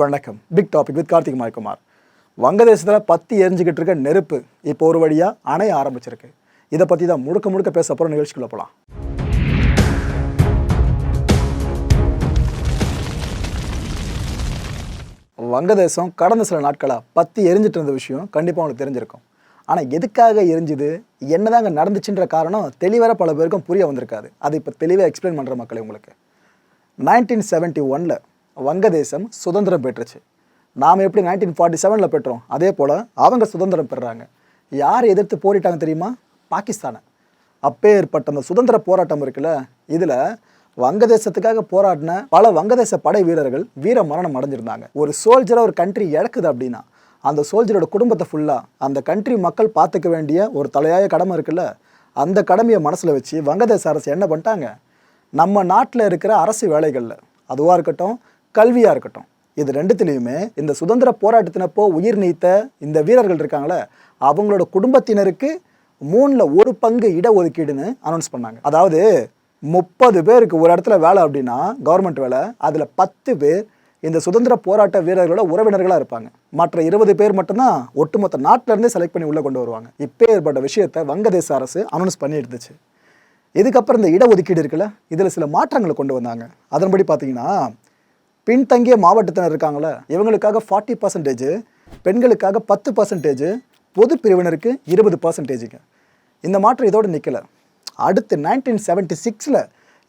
வணக்கம். Big topic with Karthik மாய்குமார் வங்கதேசத்தில் பத்தி எரிஞ்சுக்கிட்டு இருக்க நெருப்பு இப்போ ஒரு வழியாக அணைய ஆரம்பிச்சிருக்கு. இதை பற்றி தான் முழுக்க முழுக்க பேச போகிற நிகழ்ச்சிக்குள்ள போகலாம் வங்கதேசம் கடந்த சில நாட்களாக பத்தி எரிஞ்சிட்டு இருந்த விஷயம் கண்டிப்பாக உங்களுக்கு தெரிஞ்சிருக்கும். ஆனால் எதுக்காக எரிஞ்சுது? என்னதாங்க நடந்துச்சுன்ற காரணம் தெளிவாக பல பேருக்கும் புரிய வந்திருக்காது. அது இப்போ தெளிவாக எக்ஸ்பிளைன் பண்ணுற மக்களே உங்களுக்கு. நைன்டீன் செவன்ட்டி ஒனில் வங்கதேசம் சுதந்திரம் பெற்றுச்சு. நாம் எப்படி நைன்டீன் ஃபார்ட்டி செவனில் பெற்றோம்? அதே போல் அவங்க சுதந்திரம் பெறுறாங்க. யார் எதிர்த்து போரிட்டாங்க தெரியுமா? பாகிஸ்தானை. அப்பே ஏற்பட்ட அந்த சுதந்திர போராட்டம் இருக்குல்ல இதில் வங்கதேசத்துக்காக போராடின பல வங்கதேச படை வீரர்கள் வீர மரணம் அடைஞ்சிருந்தாங்க. ஒரு சோல்ஜரை ஒரு கண்ட்ரி இழக்குது அப்படின்னா அந்த சோல்ஜரோட குடும்பத்தை ஃபுல்லாக அந்த கண்ட்ரி மக்கள் பார்த்துக்க வேண்டிய ஒரு தலையாய கடமை இருக்குல்ல அந்த கடமையை மனசில் வச்சு வங்கதேச அரசு என்ன பண்ணிட்டாங்க? நம்ம நாட்டில் இருக்கிற அரசு வேலைகளில் அதுவாக இருக்கட்டும் கல்வியாக இருக்கட்டும். இது ரெண்டுத்திலையுமே இந்த சுதந்திர போராட்டத்தினப்போ உயிர் நீத்த இந்த வீரர்கள் இருக்காங்களே அவங்களோட குடும்பத்தினருக்கு மூணில் ஒரு பங்கு இடஒதுக்கீடுன்னு அனௌன்ஸ் பண்ணாங்க. அதாவது முப்பது பேருக்கு ஒரு இடத்துல வேலை அப்படின்னா கவர்மெண்ட் வேலை அதில் பத்து பேர் இந்த சுதந்திர போராட்ட வீரர்களோட உறவினர்களாக இருப்பாங்க. மற்ற இருபது பேர் மட்டும்தான் ஒட்டுமொத்த நாட்டிலேருந்தே செலக்ட் பண்ணி உள்ளே கொண்டு வருவாங்க. இப்போ ஏற்பட்ட விஷயத்தை வங்கதேச அரசு அனௌன்ஸ் பண்ணி இருந்துச்சு இதுக்கப்புறம் இந்த இடஒதுக்கீடு இருக்குல்ல இதில் சில மாற்றங்களை கொண்டு வந்தாங்க. அதன்படி பார்த்தீங்கன்னா பின்தங்கிய மாவட்டத்தினர் இருக்காங்களே இவங்களுக்காக ஃபார்ட்டி பர்சன்டேஜ் பெண்களுக்காக பத்து பர்சன்டேஜ் பொது பிரிவினருக்கு இருபது பர்சன்டேஜுங்க இந்த மாற்றம் இதோடு நிற்கலை அடுத்து நைன்டீன் செவன்ட்டி சிக்ஸில்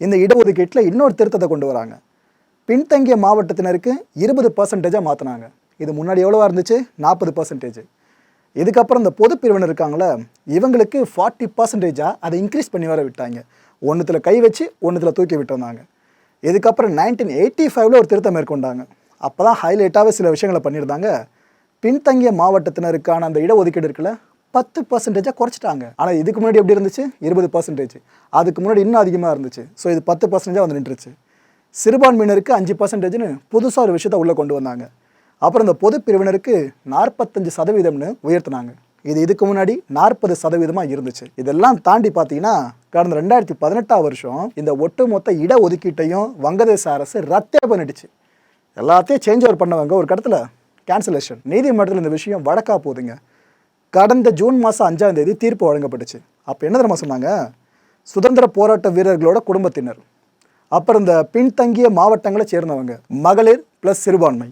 இந்த இடஒதுக்கீட்டில் இன்னொரு திருத்தத்தை கொண்டு வராங்க. பின்தங்கிய மாவட்டத்தினருக்கு இருபது பர்சன்டேஜாக மாற்றினாங்க இது முன்னாடி எவ்வளோவா இருந்துச்சு? நாற்பது பர்சன்டேஜ் இதுக்கப்புறம் இந்த பொது பிரிவினர் இருக்காங்களே இவங்களுக்கு ஃபார்ட்டி பர்சன்டேஜாக அதை இன்க்ரீஸ் பண்ணி வர விட்டாங்க. ஒன்றுத்தில் கை வச்சு ஒன்றுத்தில் தூக்கி விட்டுருந்தாங்க இதுக்கப்புறம் நைன்டீன் எயிட்டி ஃபைவ்ல ஒரு திருத்தம் மேற்கொண்டாங்க. அப்போ தான் ஹைலைட்டாகவே சில விஷயங்களை பண்ணியிருந்தாங்க. பின்தங்கிய மாவட்டத்தினருக்கான அந்த இடஒதுக்கீடு இருக்குல்ல பத்து பர்சன்டேஜாக குறைச்சிட்டாங்க. ஆனால் இதுக்கு முன்னாடி எப்படி இருந்துச்சு? இருபது பர்சன்டேஜ் அதுக்கு முன்னாடி இன்னும் அதிகமாக இருந்துச்சு. ஸோ இது பத்து பர்சன்டேஜாக வந்து நின்றுச்சு. சிறுபான்மையினருக்கு அஞ்சு பர்சன்டேஜ்னு புதுசாக ஒரு விஷயத்தை உள்ளே கொண்டு வந்தாங்க. அப்புறம் இந்த பொது பிரிவினருக்கு நாற்பத்தஞ்சு சதவீதம்னு உயர்த்தினாங்க. இது இதுக்கு முன்னாடி நாற்பது சதவீதமாக இருந்துச்சு. இதெல்லாம் தாண்டி பார்த்தீங்கன்னா கடந்த ரெண்டாயிரத்தி பதினெட்டாம் வருஷம் இந்த ஒட்டுமொத்த இட ஒதுக்கீட்டையும் வங்கதேச அரசு ரத்தே பண்ணிடுச்சு. எல்லாத்தையும் சேஞ்ச் ஓவர் பண்ணவங்க ஒரு கடத்தில் கேன்சலேஷன் நீதிமன்றத்தில் இந்த விஷயம் வழக்கா போகுதுங்க கடந்த ஜூன் மாதம் அஞ்சாம் தேதி தீர்ப்பு வழங்கப்பட்டுச்சு. அப்போ என்ன தெரியுமா சொன்னாங்க? சுதந்திர போராட்ட வீரர்களோட குடும்பத்தினர். அப்புறம் இந்த பின்தங்கிய மாவட்டங்களை சேர்ந்தவங்க. மகளிர் ப்ளஸ் சிறுபான்மை.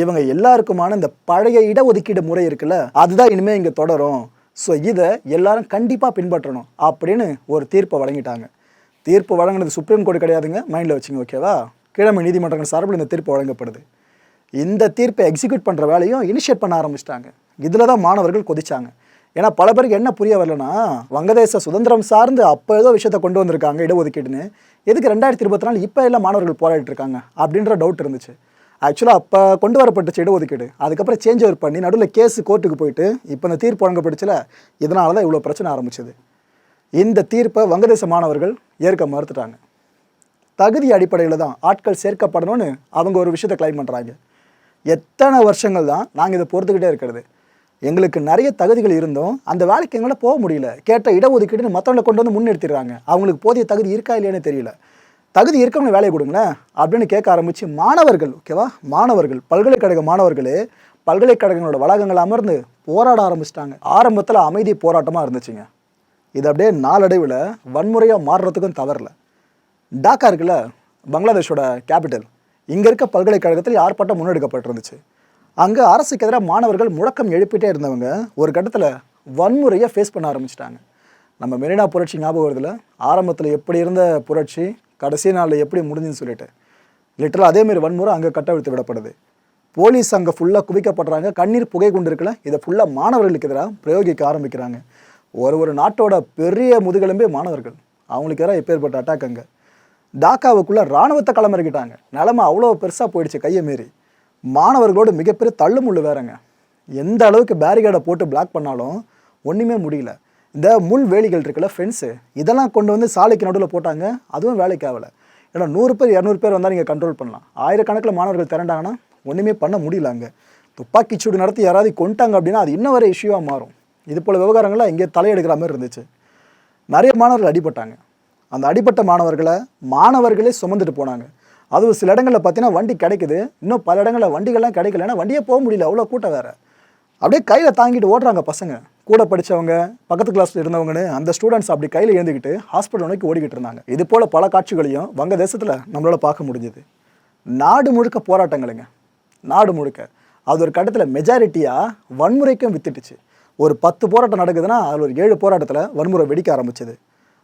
இவங்க எல்லாருக்குமான இந்த பழைய இடஒதுக்கீடு முறை இருக்குல்ல அதுதான் இனிமேல் இங்கே தொடரும். ஸோ இதை எல்லாரும் கண்டிப்பாக பின்பற்றணும் அப்படின்னு ஒரு தீர்ப்பை வழங்கிட்டாங்க. தீர்ப்பு வழங்கினது சுப்ரீம் கோர்ட் கிடையாதுங்க மைண்டில் வச்சுங்க ஓகேவா கிழமை நீதிமன்றங்கள் சார்பில் இந்த தீர்ப்பு வழங்கப்படுது. இந்த தீர்ப்பை எக்ஸிக்யூட் பண்ணுற வேலையும் இனிஷியேட் பண்ண ஆரம்பிச்சிட்டாங்க. இதில் தான் மாணவர்கள் கொதிச்சாங்க. ஏன்னா பல பேருக்கு என்ன புரிய வரலன்னா வங்கதேச சுதந்திரம் சார்ந்து அப்போ ஏதோ விஷயத்தை கொண்டு வந்திருக்காங்க இடஒதுக்கீடுன்னு. எதுக்கு ரெண்டாயிரத்தி இருபத்தி நாலு இப்போ எல்லாம் மாணவர்கள் போராடிட்டு இருக்காங்க அப்படின்ற டவுட் இருந்துச்சு. ஆக்சுவலாக அப்போ கொண்டு வரப்பட்டுச்சு இடஒதுக்கீடு அதுக்கப்புறம் சேஞ்ச் ஓவர் பண்ணி நடுவில் கேஸ் கோர்ட்டுக்கு போயிட்டு இப்போ இந்த தீர்ப்பு வழங்கப்பட்டுச்சுல இதனால தான் இவ்வளோ பிரச்சனை ஆரம்பிச்சது. இந்த தீர்ப்பை வங்கதேச மாணவர்கள் ஏற்க மறுத்துட்டாங்க. தகுதி அடிப்படையில் தான் ஆட்கள் சேர்க்கப்படணும்னு அவங்க ஒரு விஷயத்தை கிளைம் பண்ணுறாங்க எத்தனை வருஷங்கள் தான் நாங்கள் இதை பொறுத்துக்கிட்டே இருக்கிறது. எங்களுக்கு நிறைய தகுதிகள் இருந்தும் அந்த வேலைக்கு எங்களால் போக முடியல. கேட்ட இடஒதுக்கீடுன்னு மற்றவங்களை கொண்டு வந்து முன்னெடுத்துடுறாங்க அவங்களுக்கு போதிய தகுதி இருக்கா இல்லையானே தெரியல. தகுதி இருக்கவங்க வேலையை கொடுங்களேன் அப்படின்னு கேட்க ஆரம்பித்து மாணவர்கள் ஓகேவா மாணவர்கள் பல்கலைக்கழக மாணவர்களே பல்கலைக்கழகங்களோட வளாகங்கள் அமர்ந்து போராட ஆரம்பிச்சிட்டாங்க. ஆரம்பத்தில் அமைதி போராட்டமாக இருந்துச்சுங்க. இது அப்படியே நாளடைவில் வன்முறையாக மாறுறதுக்கும் தவறல. டாக்கா இருக்குல்ல பங்களாதேஷோட கேபிட்டல் இங்கே இருக்க பல்கலைக்கழகத்தில் ஆர்ப்பாட்டம் முன்னெடுக்கப்பட்டிருந்துச்சு. அங்கே அரசுக்கு எதிராக மாணவர்கள் முழக்கம் எழுப்பிட்டே இருந்தவங்க ஒரு கட்டத்தில் வன்முறையை ஃபேஸ் பண்ண ஆரம்பிச்சிட்டாங்க. நம்ம மெரினா புரட்சி ஞாபகம் வருதுல? ஆரம்பத்தில் எப்படி இருந்த புரட்சி? கடைசி நாளில் எப்படி முடிஞ்சுன்னு சொல்லிட்டு. லிட்டரல் அதேமாரி வன்முறை அங்கே கட்டவிழ்த்து விடப்படுது. போலீஸ் அங்கே ஃபுல்லாக குவிக்கப்படுறாங்க கண்ணீர் புகை கொண்டு இருக்கல. இதை ஃபுல்லாக மாணவர்களுக்கு எதிராக பிரயோகிக்க ஆரம்பிக்கிறாங்க. ஒரு ஒரு நாட்டோட பெரிய முதுகெலும்பே மாணவர்கள். அவங்களுக்கு எதிராக எப்பேற்பட்ட அட்டாக் அங்கே. டாக்காவுக்குள்ளே இராணுவத்தை களமிறக்கிட்டாங்க. நிலமை அவ்வளோ பெருசாக போயிடுச்சு கையை மீறி. மாணவர்களோட மிகப்பெரிய தள்ளுமுள்ளு வேறங்க. எந்த அளவுக்கு பேரிகேடை போட்டு பிளாக் பண்ணாலும் ஒன்றுமே முடியல. இந்த முள் வேலிகள் இருக்குல்ல ஃபென்ஸு இதெல்லாம் கொண்டு வந்து சாலைக்கு நடுவில் போட்டாங்க அதுவும் வேலைக்கு ஆகலை. ஏன்னா நூறு பேர் இரநூறு பேர் வந்தால் நீங்கள் கண்ட்ரோல் பண்ணலாம். ஆயிரக்கணக்கில் மாணவர்கள் திரண்டாங்கன்னா ஒன்றுமே பண்ண முடியல அங்கே. துப்பாக்கி சூடு நடத்தி யாராவது கொண்டாங்க அப்படின்னா அது இன்னும் வரை இஷ்யூவாக மாறும். இது போல் விவகாரங்கள்லாம் இங்கே தலையெடுக்கிற மாதிரி இருந்துச்சு. நிறைய மாணவர்கள் அடிபட்டாங்க. அந்த அடிப்பட்ட மாணவர்களை மாணவர்களே சுமந்துட்டு போனாங்க. அதுவும் சில இடங்களில் பார்த்தீங்கன்னா வண்டி கிடைக்குது. இன்னும் பல இடங்களில் வண்டிகள்லாம் கிடைக்கல. ஏன்னா வண்டியே போக முடியல. அவ்வளோ கூட்டம் வேறு. அப்படியே கையில் தாங்கிட்டு ஓடுறாங்க பசங்க. கூட படித்தவங்க பக்கத்து கிளாஸில் இருந்தவங்கன்னு அந்த ஸ்டூடெண்ட்ஸ் அப்படி கையில் எழுந்துக்கிட்டு ஹாஸ்பிட்டல் நோக்கி ஓடிக்கிட்டு இருந்தாங்க. இது போல் பல காட்சிகளையும் வங்கதேசத்தில் நம்மளால பார்க்க முடிஞ்சுது. நாடு முழுக்க போராட்டங்களுங்க. நாடு முழுக்க. அது ஒரு கட்டத்தில் மெஜாரிட்டியாக வன்முறைக்கும் வித்துட்டுச்சு. ஒரு பத்து போராட்டம் நடக்குதுன்னா அதில் ஒரு ஏழு போராட்டத்தில் வன்முறை வெடிக்க ஆரம்பிச்சது.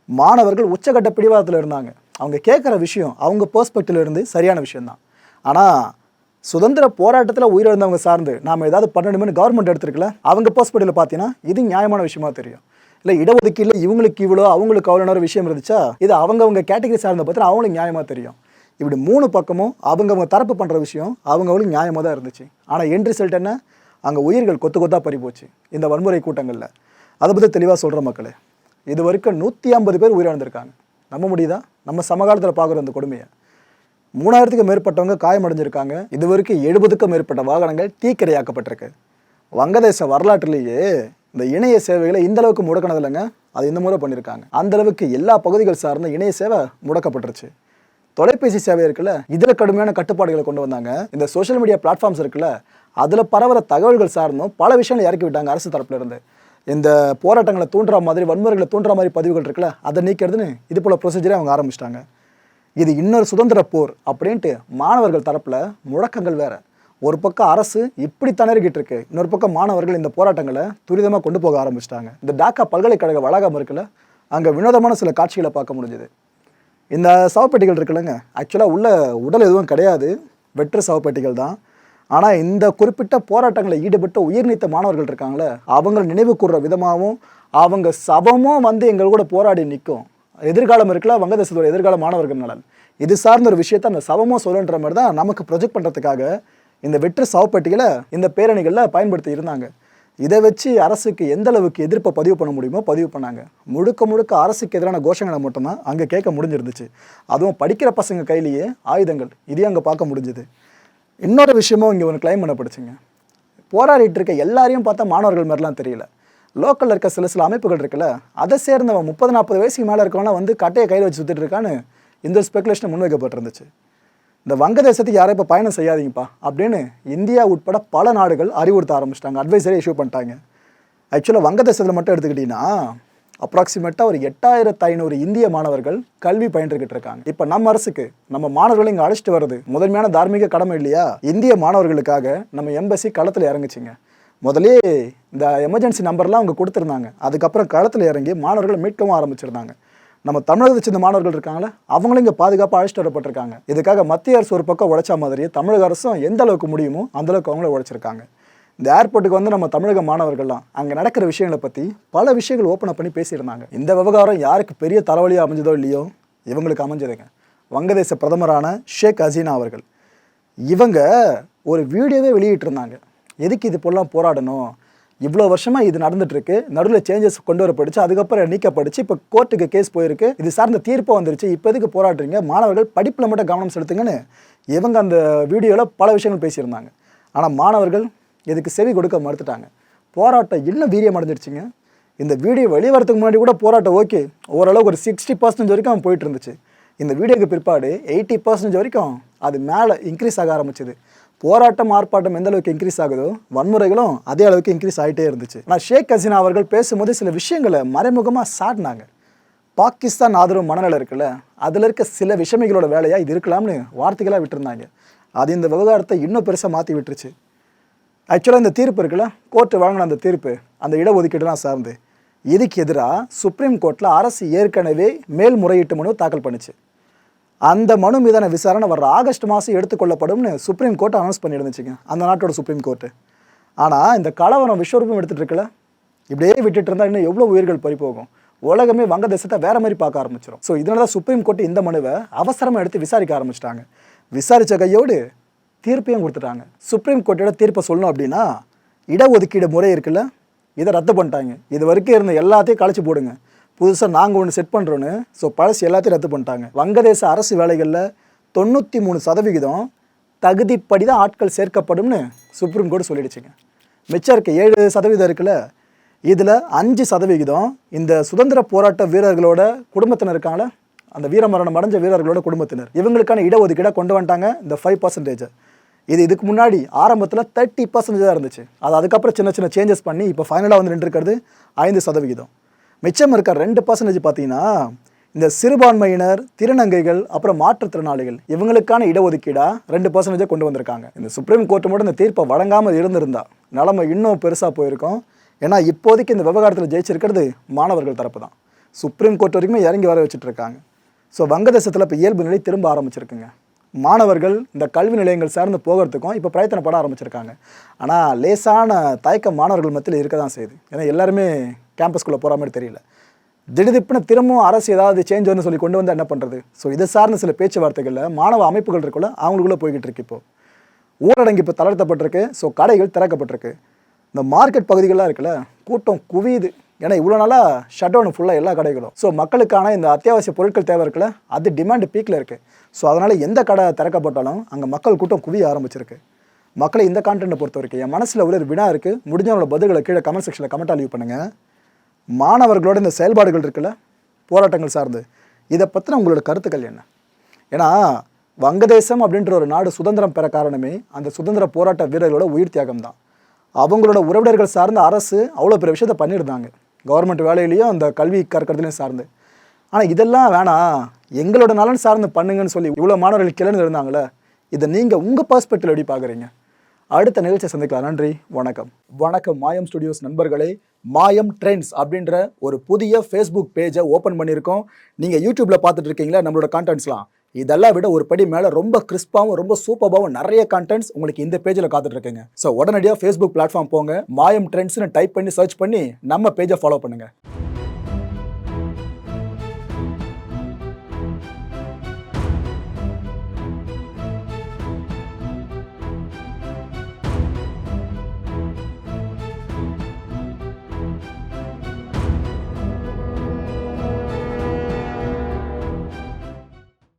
மாணவர்கள் உச்சக்கட்ட பிடிவாதத்தில் இருந்தாங்க. அவங்க கேட்குற விஷயம் அவங்க பெர்ஸ்பெக்டிவ்ல இருந்து சரியான விஷயந்தான் ஆனால் சுதந்திர போராட்டத்தில் உயிரிழந்தவங்க சார்ந்து நாம் ஏதாவது பண்ணணும்னு கவர்மெண்ட் எடுத்துருக்கல அவங்க பெர்ஸ்பெக்டிவ்ல பார்த்தீங்கன்னா இது நியாயமான விஷயமா தெரியும். இல்லை இடஒதுக்கீடு இவங்களுக்கு இவ்வளோ அவங்களுக்கு அவ்வளோ விஷயம் இருந்துச்சா இது அவங்கவுங்க கேட்டகரி சார்ந்த பார்த்தீங்கன்னா அவங்களுக்கு நியாயமாக தெரியும். இப்படி மூணு பக்கமும் அவங்கவங்க தரப்பு பண்ணுற விஷயம் அவங்கவுங்களுக்கு நியாயமாக தான் இருந்துச்சு. ஆனால் என் ரிசல்ட் என்ன? அங்கே உயிர்கள் கொத்து கொத்தாக பறி போச்சு இந்த வன்முறை கூட்டங்களில். அதை பற்றி தெளிவாக சொல்கிற மக்களே. இது வரைக்கும் நூற்றி ஐம்பது பேர் உயிரிழந்திருக்காங்க. நம்ப முடியுதா? நம்ம சமகாலத்தில் பார்க்குற அந்த கொடுமையை. மூணாயிரத்துக்கும் மேற்பட்டவங்க காயமடைஞ்சிருக்காங்க. இது வரைக்கும் எழுபதுக்கும் மேற்பட்ட வாகனங்கள் தீக்கிரையாக்கப்பட்டிருக்கு. வங்கதேச வரலாற்றிலேயே இந்த இணைய சேவைகளை இந்த அளவுக்கு முடக்கினது இல்லைங்க. அது இந்த முறை பண்ணியிருக்காங்க. அந்த அளவுக்கு எல்லா பகுதிகள் சார்ந்த இணைய சேவை முடக்கப்பட்டுருச்சு. தொலைபேசி சேவை இருக்குல்ல இதில் கடுமையான கட்டுப்பாடுகளை கொண்டு வந்தாங்க. இந்த சோஷியல் மீடியா பிளாட்ஃபார்ம்ஸ் இருக்குல்ல அதில் பரவற தகவல்கள் சார்ந்தும் பல விஷயங்களை இறக்கி விட்டாங்க அரசு தரப்புல இருந்து. இந்த போராட்டங்களை தூண்டுற மாதிரி வன்முறைகளை தூண்டுற மாதிரி பதிவுகள் இருக்குல்ல அதை நீக்கிறதுன்னு இது போல ப்ரொசீஜரே அவங்க ஆரம்பிச்சிட்டாங்க. இது இன்னொரு சுதந்திர போர் அப்படின்ட்டு மாணவர்கள் தரப்பில் முழக்கங்கள் வேறு. ஒரு பக்கம் அரசு இப்படி திணறிக்கிட்டு இருக்கு. இன்னொரு பக்கம் மாணவர்கள் இந்த போராட்டங்களை துரிதமாக கொண்டு போக ஆரம்பிச்சிட்டாங்க. இந்த டாக்கா பல்கலைக்கழக வளாகம் இருக்குல்ல அங்கே வினோதமான சில காட்சிகளை பார்க்க முடிஞ்சுது. இந்த சவப்பெட்டிகள் இருக்குல்லங்க ஆக்சுவலாக உள்ள உடல் எதுவும் கிடையாது. வெற்று சவப்பெட்டிகள் தான். ஆனால் இந்த குறிப்பிட்ட போராட்டங்களில் ஈடுபட்ட உயிர்நீத்த மாணவர்கள் இருக்காங்களே அவங்களை நினைவு கூறுற விதமாகவும் அவங்க சபமும் வந்து எங்கள் கூட போராடி நிற்கும் எதிர்காலம் இருக்குல்ல வங்கதேசத்தோட எதிர்கால மாணவர்கள் நலன். இது சார்ந்த ஒரு விஷயத்த அந்த சபமும் சொல்லுன்ற மாதிரி தான் நமக்கு ப்ரொஜெக்ட் பண்ணுறதுக்காக இந்த வெற்று சவப்பெட்டிகளை இந்த பேரணிகளில் பயன்படுத்தி இருந்தாங்க. இதை வச்சு அரசுக்கு எந்த அளவுக்கு எதிர்ப்பை பதிவு பண்ண முடியுமோ பதிவு பண்ணாங்க. முழுக்க முழுக்க அரசுக்கு எதிரான கோஷங்களை மட்டும்தான் அங்கே கேட்க முடிஞ்சிருந்துச்சு. அதுவும் படிக்கிற பசங்க கையிலேயே ஆயுதங்கள். இதையும் அங்கே பார்க்க முடிஞ்சுது. இன்னொரு விஷயமும் இங்கே ஒன்று கிளைம் பண்ணப்படுச்சுங்க. போராடிட்டு இருக்க எல்லாரையும் பார்த்தா மாணவர்கள் மாதிரிலாம் தெரியல. லோக்கலில் இருக்க சில சில அமைப்புகள் இருக்குல்ல அதை சேர்ந்தவன் முப்பது நாற்பது வயசுக்கு மேலே இருக்கவனா வந்து கட்டையை கையில் வச்சு சுற்றிட்டு இருக்கான்னு இந்த ஸ்பெகுலேஷன் முன்வைக்கப்பட்டிருந்துச்சு. இந்த வங்கதேசத்துக்கு யாரும் இப்போ பயணம் செய்யாதீங்கப்பா அப்படின்னு இந்தியா உட்பட பல நாடுகள் அறிவுறுத்த ஆரம்பிச்சிட்டாங்க அட்வைசரி இஷ்யூ பண்ணிட்டாங்க. ஆக்சுவலாக வங்கதேசத்தில் மட்டும் எடுத்துக்கிட்டிங்கன்னா அப்ராக்சிமேட்டாக ஒரு எட்டாயிரத்து ஐநூறு இந்திய மாணவர்கள் கல்வி பயின்றுக்கிட்டு இருக்காங்க. இப்போ நம்ம அரசுக்கு நம்ம மாணவர்களை இங்கே அழைச்சிட்டு வர்றது முதன்மையான தார்மீக கடமை இல்லையா? இந்திய மாணவர்களுக்காக நம்ம எம்பசி களத்தில் இறங்குச்சிங்க. முதலே இந்த எமர்ஜென்சி நம்பர்லாம் அவங்க கொடுத்துருந்தாங்க. அதுக்கப்புறம் களத்தில் இறங்கி மாணவர்களை மீட்கவும் ஆரம்பிச்சிருந்தாங்க. நம்ம தமிழகத்தை சேர்ந்த மாணவர்கள் இருக்காங்களே அவங்களும் இங்கே பாதுகாப்பாக அழைச்சிட்டு வரப்பட்டிருக்காங்க. இதுக்காக மத்திய அரசு ஒரு பக்கம் உழைச்சா மாதிரியே தமிழக அரசும் எந்த அளவுக்கு முடியுமோ அந்த அளவுக்கு அவங்கள உழைச்சிருக்காங்க. இந்த ஏர்போர்ட்டுக்கு வந்து நம்ம தமிழக மாணவர்கள்லாம் அங்கே நடக்கிற விஷயங்களை பற்றி பல விஷயங்கள் ஓப்பன் பண்ணி பேசியிருந்தாங்க. இந்த விவகாரம் யாருக்கு பெரிய தலைவலியாக அமைஞ்சதோ இல்லையோ இவங்களுக்கு அமைஞ்சதுங்க. வங்கதேச பிரதமரான ஷேக் ஹசீனா அவர்கள். இவங்க ஒரு வீடியோவே வெளியிட்டிருந்தாங்க. எதுக்கு இது போலாம் போராடணும்? இவ்வளோ வருஷமாக இது நடந்துட்டுருக்கு. நடுவில் சேஞ்சஸ் கொண்டு வரப்படுச்சு அதுக்கப்புறம் நீக்கப்படுச்சு இப்போ கோர்ட்டுக்கு கேஸ் போயிருக்கு. இது சார்ந்த தீர்ப்பு வந்துருச்சு. இப்போ எதுக்கு போராடுறீங்க? மாணவர்கள் படிப்பில் மட்டும் கவனம் செலுத்துங்கன்னு இவங்க அந்த வீடியோவில் பல விஷயங்கள் பேசியிருந்தாங்க. ஆனால் மாணவர்கள் இதுக்கு செவி கொடுக்க மறுத்துட்டாங்க. போராட்டம் இன்னும் வீரியம் அடைஞ்சிருச்சுங்க. இந்த வீடியோ வெளிவரத்துக்கு முன்னாடி கூட போராட்டம் ஓகே. ஓரளவுக்கு ஒரு சிக்ஸ்டி பர்சன்டேஜ் வரைக்கும் அவன் போயிட்டு இருந்துச்சு. இந்த வீடியோக்கு பிற்பாடு எயிட்டி பர்சன்டேஜ் வரைக்கும் அது மேலே இன்க்ரீஸ் ஆக ஆரம்பிச்சது. போராட்டம் ஆர்ப்பாட்டம் எந்த அளவுக்கு இன்க்ரீஸ் ஆகுதோ வன்முறைகளும் அதே அளவுக்கு இன்க்ரீஸ் ஆகிட்டே இருந்துச்சு. ஆனால் ஷேக் ஹசீனா அவர்கள் பேசும்போது சில விஷயங்களை மறைமுகமாக சாட்டினாங்க. பாகிஸ்தான் ஆதரவு மனநிலை இருக்குல்ல அதில் இருக்க சில விஷமிகளோட வேலையாக இது இருக்கலாம்னு வார்த்தைகளாக விட்டுருந்தாங்க. அது இந்த விவகாரத்தை இன்னும் பெருசாக மாற்றி விட்டுருச்சு. ஆக்சுவலாக இந்த தீர்ப்பு இருக்குல்ல கோர்ட்டு வழங்கின அந்த தீர்ப்பு அந்த இடஒதுக்கீடுலாம் சார்ந்து. இதுக்கு எதிராக சுப்ரீம் கோர்ட்டில் அரசு ஏற்கனவே மேல்முறையீட்டு மனு தாக்கல் பண்ணுச்சு. அந்த மனு மீதான விசாரணை வர ஆகஸ்ட் மாதம் எடுத்துக்கொள்ளப்படும்னு சுப்ரீம் கோர்ட் அனௌன்ஸ் பண்ணியிருந்துச்சுங்க. அந்த நாட்டோட சுப்ரீம் கோர்ட்டு ஆனால் இந்த கலவரம் விஸ்வரூபம் எடுத்துகிட்டு இருக்குல்ல? இப்படியே விட்டுட்டு இருந்தால் இன்னும் எவ்வளோ உயிர்கள் பறி போகும்? உலகமே வங்கதேசத்தை வேற மாதிரி பார்க்க ஆரம்பிச்சிடும் ஸோ இதனால தான் சுப்ரீம் கோர்ட் இந்த மனுவை அவசரமாக எடுத்து விசாரிக்க ஆரம்பிச்சிட்டாங்க. விசாரித்த கையோடு தீர்ப்பையும் கொடுத்துட்டாங்க. சுப்ரீம் கோர்ட்டோட தீர்ப்பை சொல்லணும் அப்படின்னா இடஒதுக்கீடு முறை இருக்குல்ல? இதை ரத்து பண்ணிட்டாங்க. இது வரைக்கும் இருந்த எல்லாத்தையும் கழிச்சு போடுங்க. புதுசாக நாங்கள் ஒன்று செட் பண்ணுறோன்னு ஸோ பழசு எல்லாத்தையும் ரத்து பண்ணிட்டாங்க. வங்கதேச அரசு வேலைகளில் தொண்ணூற்றி மூணு சதவிகிதம் தகுதிப்படி தான் ஆட்கள் சேர்க்கப்படும்னு சுப்ரீம் கோர்ட் சொல்லிடுச்சுங்க. மிச்சம் இருக்க ஏழு சதவீதம் இருக்குல்ல இதில் அஞ்சு சதவிகிதம் இந்த சுதந்திர போராட்ட வீரர்களோட குடும்பத்தினர் இருக்காங்கள அந்த வீரமரணம் அடைஞ்ச வீரர்களோட குடும்பத்தினர் இவங்களுக்கான இடஒதுக்கீடாக கொண்டு வந்துட்டாங்க இந்த ஃபைவ் பர்சன்டேஜ் இது இதுக்கு முன்னாடி ஆரம்பத்தில் தேர்ட்டி பர்சன்டேஜாக இருந்துச்சு. அது அதுக்கப்புறம் சின்ன சின்ன சேஞ்சஸ் பண்ணி இப்போ ஃபைனலாக வந்து நின்றுருக்கிறது ஐந்து சதவிகிதம். மிச்சம் இருக்க ரெண்டு பர்சன்டேஜ் பார்த்தீங்கன்னா இந்த சிறுபான்மையினர் திருநங்கைகள் அப்புறம் மாற்றுத்திறனாளிகள் இவங்களுக்கான இடஒதுக்கீடாக ரெண்டு பர்சன்டேஜை கொண்டு வந்திருக்காங்க. இந்த சுப்ரீம் கோர்ட்டு மட்டும் இந்த தீர்ப்பை வழங்காமல் இருந்திருந்தா நிலமை இன்னும் பெருசாக போயிருக்கும். ஏன்னா இப்போதைக்கு இந்த விவகாரத்தில் ஜெயிச்சிருக்கிறது மாணவர்கள் தரப்பு தான். சுப்ரீம் கோர்ட் வரைக்குமே இறங்கி வர வச்சுட்டு இருக்காங்க. ஸோ வங்கதேசத்தில் இப்போ இயல்பு நிலை திரும்ப ஆரம்பிச்சிருக்குங்க. மாணவர்கள் இந்த கல்வி நிலையங்கள் சார்ந்து போகிறதுக்கும் இப்போ பிரயத்தனப்பட ஆரம்பிச்சிருக்காங்க. ஆனால் லேசான தயக்கம் மாணவர்கள் மத்தியில் இருக்க தான் செய்யுது. ஏன்னா எல்லாருமே கேம்பஸ்குள்ளே போகிற மாதிரி தெரியல. திடீர்னு திரும்பவும் அரசு ஏதாவது சேஞ்ச் வந்து சொல்லி கொண்டு வந்தால் என்ன பண்ணுறது ஸோ இதை சார்ந்த சில பேச்சுவார்த்தைகளில் மாணவ அமைப்புகள் இருக்குல்ல அவங்களுக்குள்ளே போய்கிட்டு இருக்கு இப்போது ஊரடங்கு இப்போ தளர்த்தப்பட்டிருக்கு ஸோ கடைகள் திறக்கப்பட்டிருக்கு. இந்த மார்க்கெட் பகுதிகளெலாம் இருக்குல்ல கூட்டம் குவியுது. ஏன்னா இவ்வளோ நாளாக ஷட் டவுன் ஃபுல்லாக எல்லா கடைகளும். ஸோ மக்களுக்கான இந்த அத்தியாவசிய பொருட்கள் தேவை இருக்குல்ல அது டிமாண்ட் பீக்கில் இருக்குது ஸோ அதனால் எந்த கடை திறக்கப்பட்டாலும் அங்கே மக்கள் கூட்டம் குவிய ஆரம்பிச்சிருக்கு. மக்களை இந்த கான்டென்ட்டை பொறுத்த வரைக்கும் என் மனசில் ஒரு வினா இருக்குது முடிஞ்சவங்களோட பதில்களை கீழே கமெண்ட் செக்ஷனில் கமெண்ட்டாக லீவ் பண்ணுங்கள் மாணவர்களோட இந்த செயல்பாடுகள் இருக்குல்ல போராட்டங்கள் சார்ந்து. இதை பற்றின உங்களோட கருத்துக்கள் என்ன? ஏன்னா வங்கதேசம் அப்படின்ற ஒரு நாடு சுதந்திரம் பெற காரணமே அந்த சுதந்திர போராட்ட வீரர்களோட உயிர் தியாகம் தான். அவங்களோட உறவினர்கள் சார்ந்த அரசு அவ்வளோ பெரிய விஷயத்த பண்ணியிருந்தாங்க கவர்மெண்ட் வேலையிலையும் அந்த கல்வி கற்கிறதுலையும் சார்ந்து. ஆனால் இதெல்லாம் வேணாம் எங்களோட நலன் சார்ந்து பண்ணுங்கன்னு சொல்லி இவ்வளோ மாணவர்கள் கிளர்ந்து இருந்தாங்களே இதை நீங்கள் உங்கள் பர்ஸ்பெக்டிவ் எப்படி பார்க்குறீங்க? அடுத்த நிகழ்ச்சியை சந்திக்கலாம். நன்றி. வணக்கம். வணக்கம். மாயம் ஸ்டுடியோஸ் நண்பர்களே மாயம் ட்ரெண்ட்ஸ் அப்படின்ற ஒரு புதிய ஃபேஸ்புக் பேஜை ஓப்பன் பண்ணியிருக்கோம். நீங்கள் யூடியூப்பில் பார்த்துட்டு இருக்கீங்களா நம்மளோட கான்டென்ட்ஸ்லாம் இதெல்லாம் விட ஒரு படி மேலே ரொம்ப கிறிஸ்பாவும் ரொம்ப சூப்பராகவும் நிறைய கண்டென்ட்ஸ் உங்களுக்கு இந்த பேஜில் காத்துட்ருக்குங்க. ஸோ உடனடியாக ஃபேஸ்புக் பிளாட்ஃபார்ம் போங்க. மாயம் ட்ரெண்ட்ஸ்னு டைப் பண்ணி சர்ச் பண்ணி நம்ம பேஜை ஃபாலோ பண்ணுங்கள்